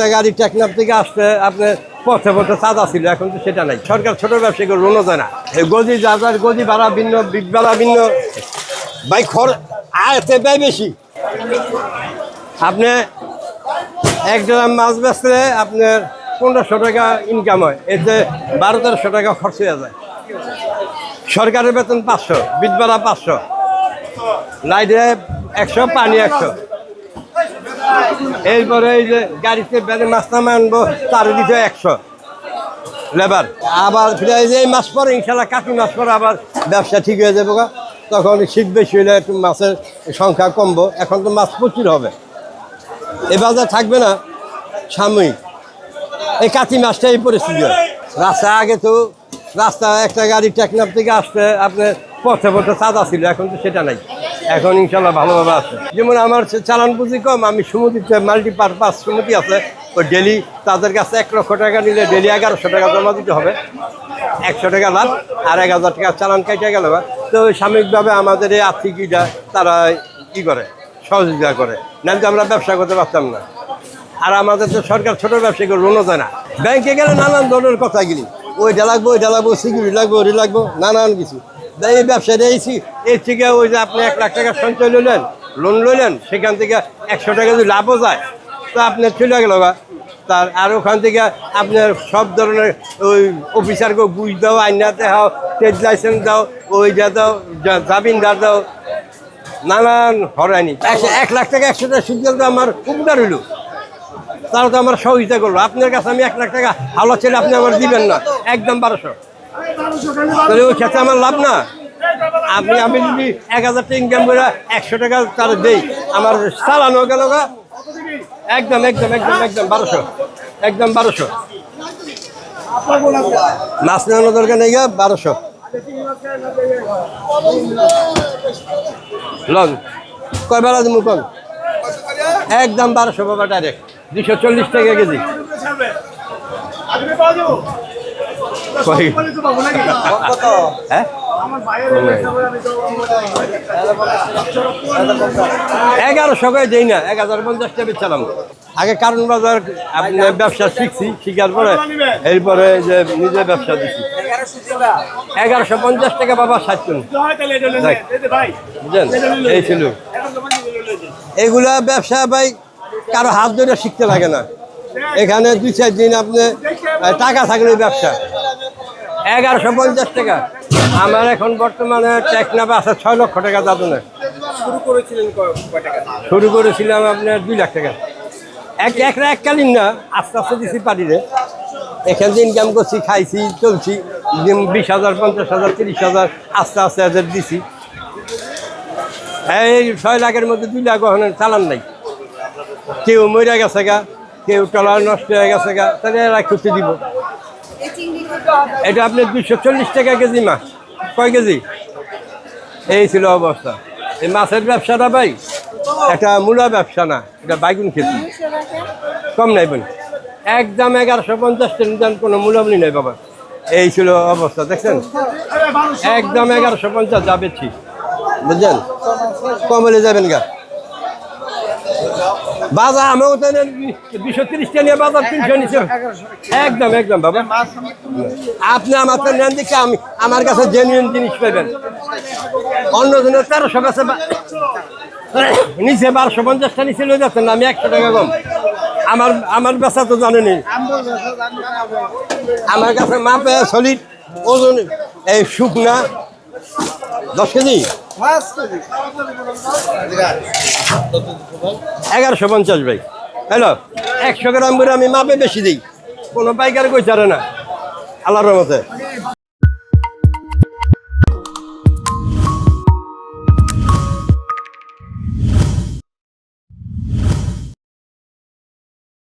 একটা গাড়ি টেকনাফ থেকে আসতে আপনার পথে পথে চাঁদা ছিল, এখন তো সেটা নাই। সরকার ছোট ব্যবসায়ীকে লোনও দেয় না। এই গদি যার গদি ভাড়া ভিন্ন ভাড়া ভিন্ন। ভাই খর আয়তে ব্যয় বেশি। আপনি এক গ্রাম মাছ বেচলে আপনার পনেরোশো টাকা ইনকাম হয়। এতে বারো তেরোশো টাকা খরচ হয়ে যায়। সরকারের বেতন পাঁচশো বিট ভাড়া পাঁচশো। লাইটে একশো, পানি একশো। এরপরে এই যে গাড়িতে বেড়ে মাছ নামে আনব তার দিতে একশো। লেবার। আবার ফিরে এই মাস পরে, ইনশাল্লাহ কাতি মাছ পরে আবার ব্যবসা ঠিক হয়ে যাব তখন শীত বেশি হলে একটু মাছের সংখ্যা কমবো। এখন তো মাছ প্রচুর হবে। এ বাজার থাকবে না, সাময়িক। এই কাতি মাছটা এই পরিস্থিতি। রাস্তা আগে তো রাস্তা, একটা গাড়ি টেকনাফ থেকে আসতে আপনার পথে পথে চাঁদা ছিল, এখন তো সেটা নাই। এখন ইনশাল্লাহ ভালোভাবে আছে। যেমন আমার চালান পুঁজি কম, আমি সুমতিতে মাল্টি পারপাস সুমতি আছে ওই ডেলি তাদের কাছে এক লক্ষ টাকা নিলে ডেলি এগারোশো টাকা জমা দিতে হবে। একশো টাকা লাভ, আর এক হাজার টাকা চালান কেটে গেল তো ওই সাময়িকভাবে আমাদের এই আর্থিক ইটা তারা কি করে, সহযোগিতা করে। নাহলে তো আমরা ব্যবসা করতে পারতাম না। আর আমাদের তো সরকার ছোট ব্যবসায়ীকে লোনও দেয় না। ব্যাংকে গেলে নানান ধরনের কথা কথাগুলি ওইটা লাগবো ওইটা লাগবো সিকিউরিটি লাগবো, ওইটা লাগবো, নানান কিছু। এই ব্যবসাটা এইছি এর থেকে ওই যে আপনি এক লাখ টাকা সঞ্চয় লইলেন লোন লইলেন, সেখান থেকে একশো টাকা যদি লাভও যায়, তো আপনার চলে গেল তার আর ওখান থেকে আপনার সব ধরনের ওই অফিসারকে বুঝ দাও আইনাতে দাও ট্রেড লাইসেন্স দাও, ওইটা দাও জা- জামিনদার দাও, নানান হরানি এক লাখ টাকা একশো টাকা সুদ গেলে তো আমার উপকার হইল। তারা তো আমার সহযোগিতা করল। আপনার কাছে আমি এক লাখ টাকা ভালো ছেলে আপনি আমার দিবেন না। একদম বারোশো। তাহলে ওই ক্ষেত্রে আমার লাভ না। আপনি আমি যদি এক হাজার টাকা ইনকাম করে একশো টাকা তার দেই, আমার চালানো গেল একদম একদম একদম একদম, বারোশো। একদম বারোশো। মাছ নেওয়ানো দরকার নেই গা, বারোশো। লন। কয় বেলা দিব একদম বারোশো বাবা ডাইরেক্ট দুশো চল্লিশ টাকা কেজি। হ্যাঁ? এগারোশো করে দেই না এক হাজার পঞ্চাশ টাকা বেচালাম আগে কারণ বাজার ব্যবসা শিখছি শিখার পরে এরপরে যে নিজে ব্যবসা দিচ্ছি এগারোশো পঞ্চাশ টাকা বাবা ষাট জন। বুঝলেন? এই ছিল। এগুলা ব্যবসা ভাই কারও হাত ধরে শিখতে লাগে না। এখানে দুই চার দিন আপনি টাকা থাকলে ব্যবসা। এগারোশো পঞ্চাশ টাকা। আমার এখন বর্তমানে টেকনাফ আছে ছয় লক্ষ টাকা দাদনে। শুরু করেছিলেন? শুরু করেছিলাম আপনার দুই লাখ টাকা। এক এক এককালীন না আস্তে আস্তে দিছি পারিরে এখান থেকে ইনকাম করছি খাইছি চলছি। বিশ হাজার পঞ্চাশ হাজার তিরিশ হাজার আস্তে আস্তে হাজার দিছি। এই ছয় লাখের মধ্যে দুই লাখ ওখানে চালান নাই। কেউ মরে গেছে গা কেউ টলার নষ্ট হয়ে গেছে গা তাহলে এরা খুঁজতে দিব। এটা আপনার দুশো চল্লিশ টাকা কেজি মাছ। কয় কেজি? এই ছিল অবস্থা। এই মাছের ব্যবসাটা ভাই? একটা মূলা ব্যবসা না, এটা বাইগুন খেতে। কম নাই বোন। একদম এগারোশো পঞ্চাশ টেন কোনো মূলামূলি নেই বাবা। এই ছিল অবস্থা, দেখছেন? একদম এগারোশো পঞ্চাশ যাবে ঠিক বুঝছেন কমলে যাবেন গা। বাজার আমাকে তো দুশো তিরিশ টাকা বাজার তিনশো নিচে একদম একদম, বাবা। আপনি আমার তো নেন দিকে আমি আমার কাছে জেনুইন জিনিস পাবেন। অন্য জনের তেরোশো কাছে নিচে বারোশো পঞ্চাশটা নিচে লয়ে যাচ্ছেন আমি একশো টাকা কম। আমার আমার বেচা তো জানেনি আমার কাছে মাপে সলিড ওজন, এই শুকনা দশ কেজি? এগারোশো পঞ্চাশ ভাই। হ্যালো, একশো গ্রাম করে আমি মাপে বেশি দিই। কোনো পাইকার কই ছাড়ে না। আল্লাহর রহমতে।